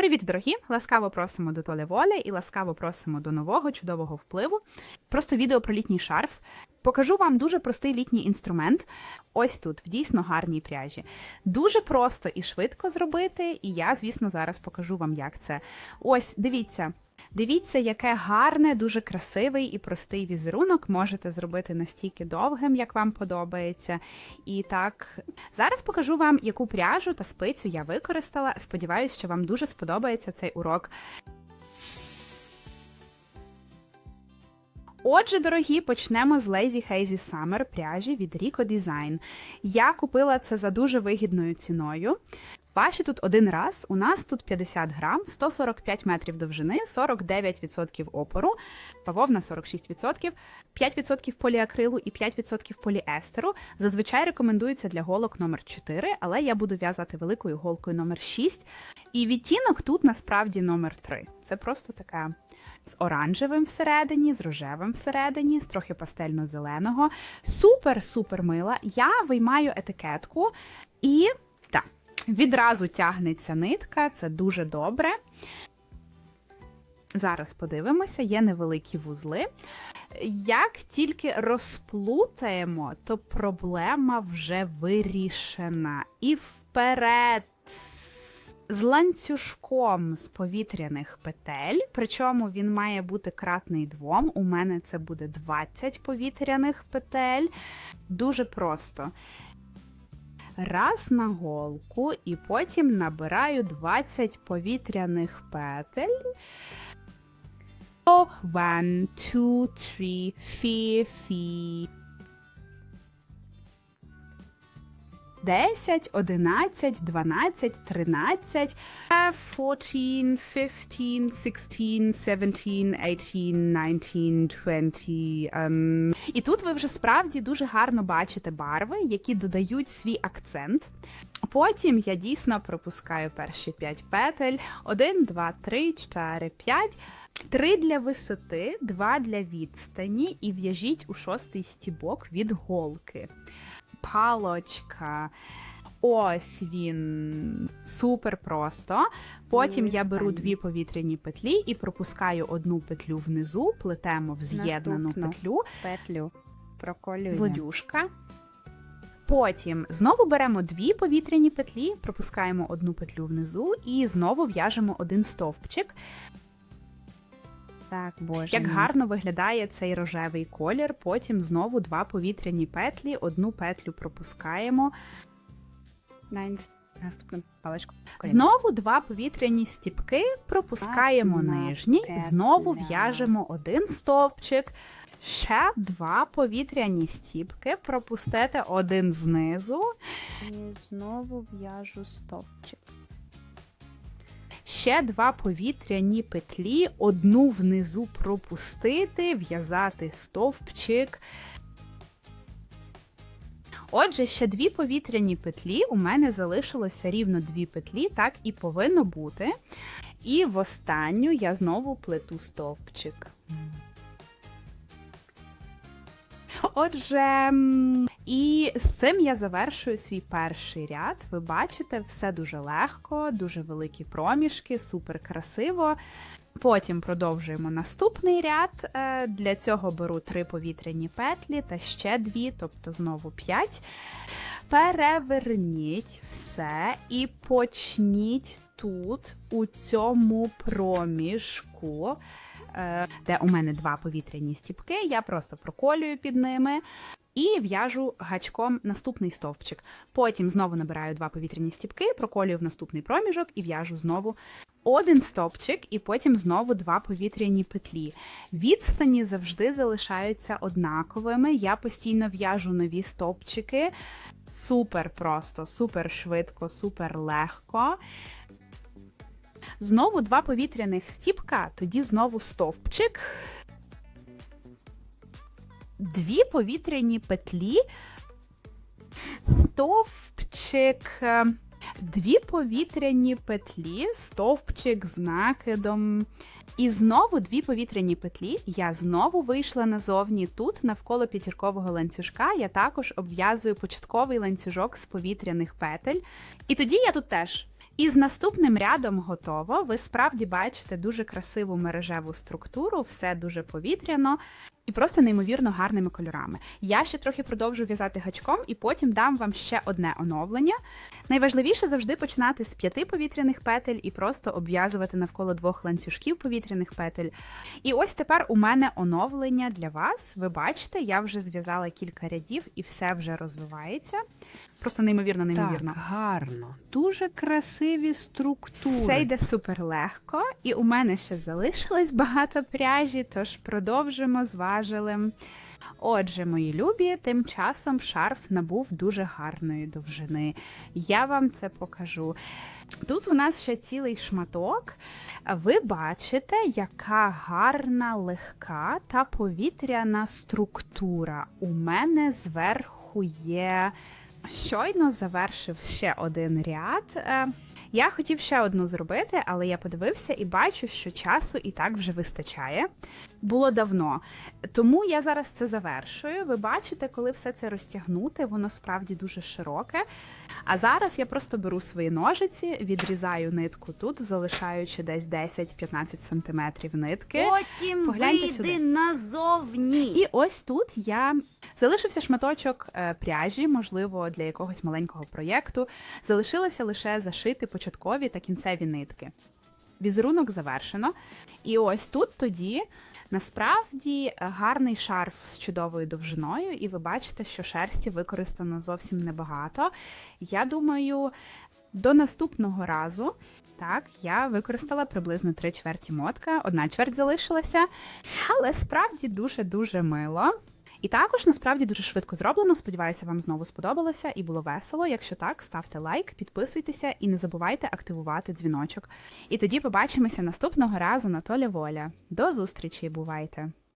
Привіт, дорогі! Ласкаво просимо до Толе Волі і ласкаво просимо до нового чудового впливу. Просто відео про літній шарф. Покажу вам дуже простий літній інструмент. Ось тут, в дійсно гарній пряжі. Дуже просто і швидко зробити, і я, звісно, зараз покажу вам, як це. Ось, дивіться. Дивіться, яке гарне, дуже красивий і простий візерунок можете зробити настільки довгим, як вам подобається. І так, зараз покажу вам, яку пряжу та спицю я використала. Сподіваюсь, що вам дуже сподобається цей урок. Отже, дорогі, почнемо з Lazy Hazy Summer пряжі від Rico Design. Я купила це за дуже вигідною ціною. Ваші тут один раз, у нас тут 50 грам, 145 метрів довжини, 49% опору, бавовна 46%, 5% поліакрилу і 5% поліестеру. Зазвичай рекомендується для голок номер 4 але я буду в'язати великою голкою номер 6 І відтінок тут насправді номер 3 Це просто така з оранжевим всередині, з рожевим всередині, з трохи пастельно-зеленого. Супер-супер мила. Я виймаю етикетку і відразу тягнеться нитка, це дуже добре. Зараз подивимося, є невеликі вузли. Як тільки розплутаємо, то проблема вже вирішена. І вперед з ланцюжком з повітряних петель, причому він має бути кратний двом. У мене це буде 20 повітряних петель. Дуже просто. Раз на голку, і потім набираю 20 повітряних петель. One, two, three, four, five. 10, 11, 12, 13, 14, 15, 16, 17, 18, 19, 20. Um. І тут ви вже справді дуже гарно бачите барви, які додають свій акцент. Потім я дійсно пропускаю перші 5 петель. 1, 2, 3, 4, 5. Три для висоти, два для відстані, і в'яжіть у шостий стібок від голки палочка. Ось він супер просто. Потім я беру дві повітряні петлі і пропускаю одну петлю внизу, плетемо в з'єднану петлю, петлю проколюємо. злодюшка. Потім знову беремо дві повітряні петлі, пропускаємо одну петлю внизу і знову в'яжемо один стовпчик. Так, боже. Як гарно виглядає цей рожевий колір. Потім знову два повітряні петлі, одну петлю пропускаємо. Наступну паличку. Знову два повітряні стіпки, пропускаємо Одна нижні, петля. знову в'яжемо один стовпчик. Ще два повітряні стіпки, пропустите один знизу, І знову в'яжу стовпчик. Ще два повітряні петлі, одну внизу пропустити, в'язати стовпчик. Отже, ще дві повітряні петлі. У мене залишилося рівно дві петлі, так і повинно бути. І в останню я знову плету стовпчик. Отже, і з цим я завершую свій перший ряд. Ви бачите, все дуже легко, дуже великі проміжки, супер красиво. Потім продовжуємо наступний ряд. Е, Для цього беру три повітряні петлі та ще дві, тобто знову п'ять. Переверніть все і почніть тут, у цьому проміжку, де у мене два повітряні стіпки, я просто проколюю під ними. І в'яжу гачком наступний стовпчик. Потім знову набираю два повітряні стіпки, проколюю в наступний проміжок і в'яжу знову один стовпчик, і потім знову два повітряні петлі. Відстані завжди залишаються однаковими. Я постійно в'яжу нові стовпчики. Супер просто, супер швидко, супер легко. Знову два повітряних стіпка, тоді знову стовпчик. Дві повітряні петлі, стовпчик, дві повітряні петлі, стовпчик з накидом. І знову дві повітряні петлі. Я знову вийшла назовні. Тут навколо п'ятіркового ланцюжка я також обв'язую початковий ланцюжок з повітряних петель. І тоді я тут теж І з наступним рядом готово. Ви справді бачите дуже красиву мережеву структуру, все дуже повітряно і просто неймовірно гарними кольорами. Я ще трохи продовжу в'язати гачком і потім дам вам ще одне оновлення. Найважливіше завжди починати з п'яти повітряних петель і просто обв'язувати навколо двох ланцюжків повітряних петель. І ось тепер у мене оновлення для вас. Ви бачите, я вже зв'язала кілька рядів і все вже розвивається. Просто неймовірно, неймовірно. Так, гарно. Дуже красиві структури. Все йде супер легко, і у мене ще залишилось багато пряжі, тож продовжимо з важелем. Отже, мої любі, тим часом шарф набув дуже гарної довжини. Я вам це покажу. Тут у нас ще цілий шматок. Ви бачите, яка гарна, легка та повітряна структура. У мене зверху є. Щойно завершив ще один ряд. Е, Я хотів ще одну зробити, але я подивився і бачу, що часу і так вже вистачає. Було давно. Тому я зараз це завершую. Ви бачите, коли все це розтягнути, воно справді дуже широке. А зараз я просто беру свої ножиці, відрізаю нитку тут, залишаючи десь 10-15 см нитки. Потім Погляньте вийди сюди. назовні. І ось тут я залишився шматочок е, пряжі, можливо, для якогось маленького проєкту. Залишилося лише зашити початкові та кінцеві нитки. Візерунок завершено. І ось тут тоді насправді е, гарний шарф з чудовою довжиною, і ви бачите, що шерсті використано зовсім небагато. Я думаю, до наступного разу. Так, я використала приблизно три чверті мотка, одна чверть залишилася, але справді дуже-дуже мило. І також насправді дуже швидко зроблено. Сподіваюся, вам знову сподобалося і було весело. Якщо так, ставте лайк, підписуйтеся і не забувайте активувати дзвіночок. І тоді побачимося наступного разу на Толя Воля. До зустрічі, бувайте!